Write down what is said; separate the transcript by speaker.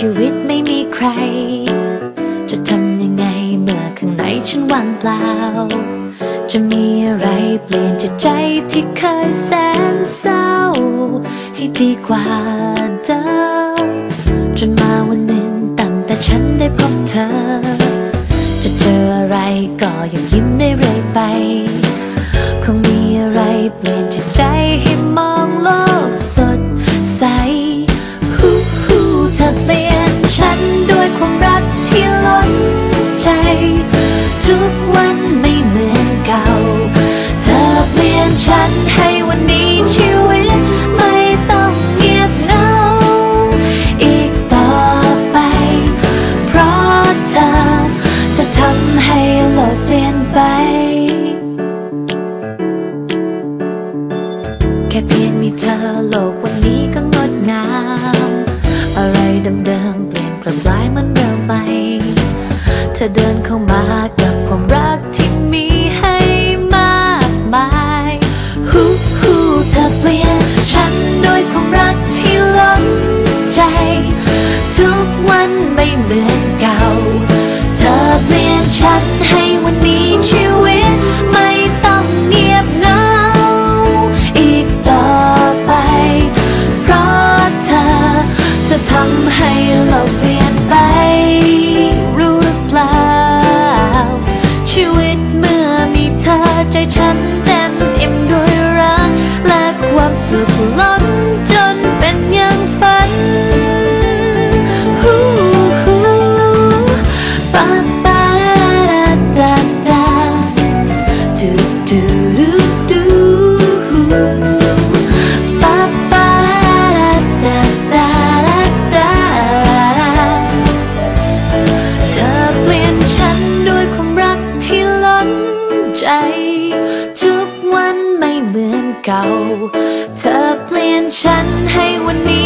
Speaker 1: ชีวิตไม่มีใคร จะทำยังไงเมื่อข้างในฉันว่างเปล่า จะมีอะไรเปลี่ยนจิตใจที่เคยแสนเศร้า ให้ดีกว่าเดิมจนมาวันหนึ่งตั้งแต่ฉันได้พบเธอ จะเจออะไรก็ยังยิ้มได้เรื่อยไป คงมีอะไรเปลี่ยน เปลี่ยนฉันให้วันนี้ชีวิตไม่ต้องเงียบเหงาอีกต่อไป เพราะเธอจะทำให้โลกเปลี่ยนไป แค่เพียงมีเธอโลกวันนี้ก็งดงาม อะไรเดิมๆเปลี่ยนกลับกลายมือนเริ่มใหม่เธอเดินเข้ามา Love. เก่า เธอเปลี่ยนฉันให้วันนี้